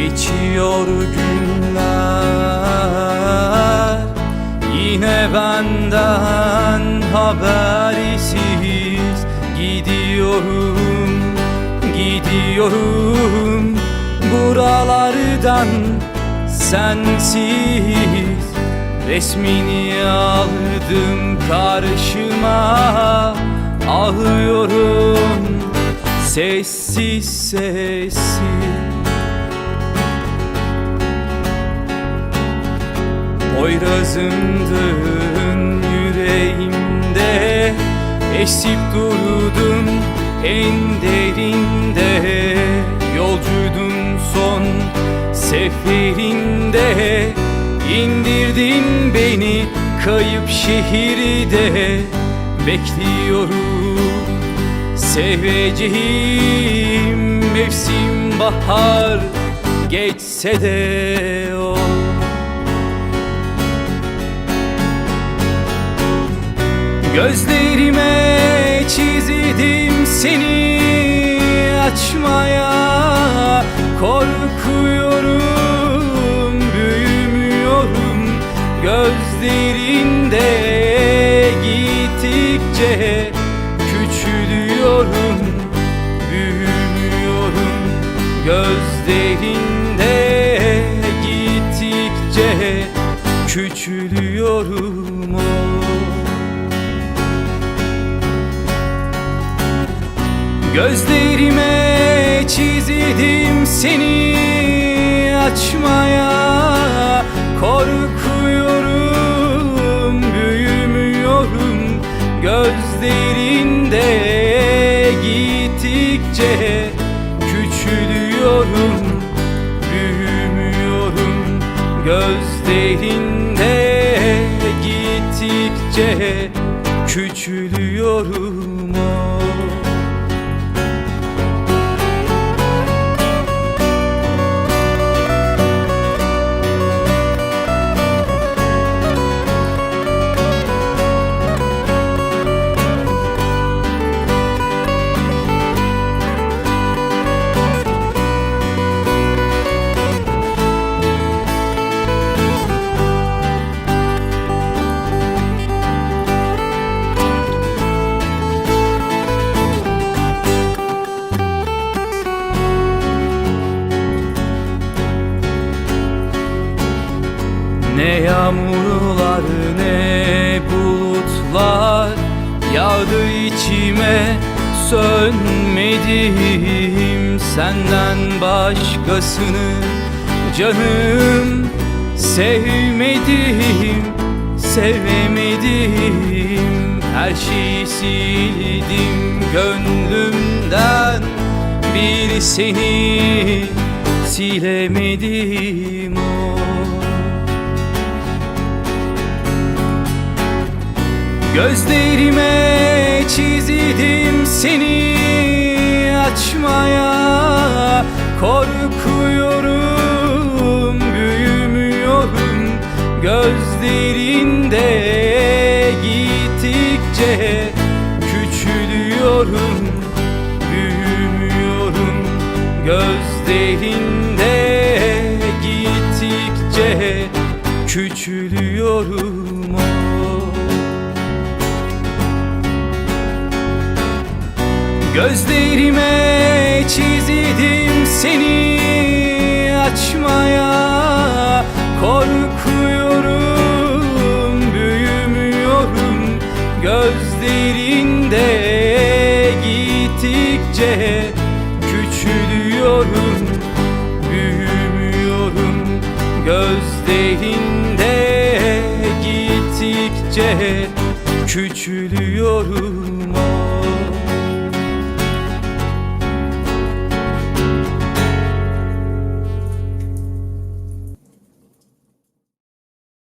Geçiyor günler. Yine benden habersiz. Gidiyorum, gidiyorum. Buralardan sensiz. Resmini aldım karşıma. Ağlıyorum. Sessiz sessiz Poyrazımdın yüreğimde Esip durdun en derinde. Yolcuydun son seferinde İndirdin beni kayıp şehirde. Bekliyorum seveceğim mevsim bahar Geçse de o Gözlerime çizdim seni açmaya. Korkuyorum, büyümüyorum. Gözlerinde gittikçe küçülüyorum. Büyümüyorum. Gözlerinde gittikçe küçülüyorum Gözlerime çizdim seni açmaya. Korkuyorum, büyümüyorum. Gözlerinde gittikçe küçülüyorum. Büyümüyorum. Gözlerinde yağmurlar ne bulutlar Yağdı içime sönmedim Senden başkasını canım Sevmedim, sevemedim Her şeyi sildim gönlümden Bir seni silemedim oh. Gözlerime çizdim seni açmaya. Korkuyorum, büyümüyorum. Gözlerinde gittikçe küçülüyorum. Büyümüyorum. Gözlerinde gittikçe küçülüyorum Gözlerime çizdim seni açmaya. Korkuyorum, büyümüyorum. Gözlerinde gittikçe küçülüyorum. Büyümüyorum. Gözlerinde gittikçe küçülüyorum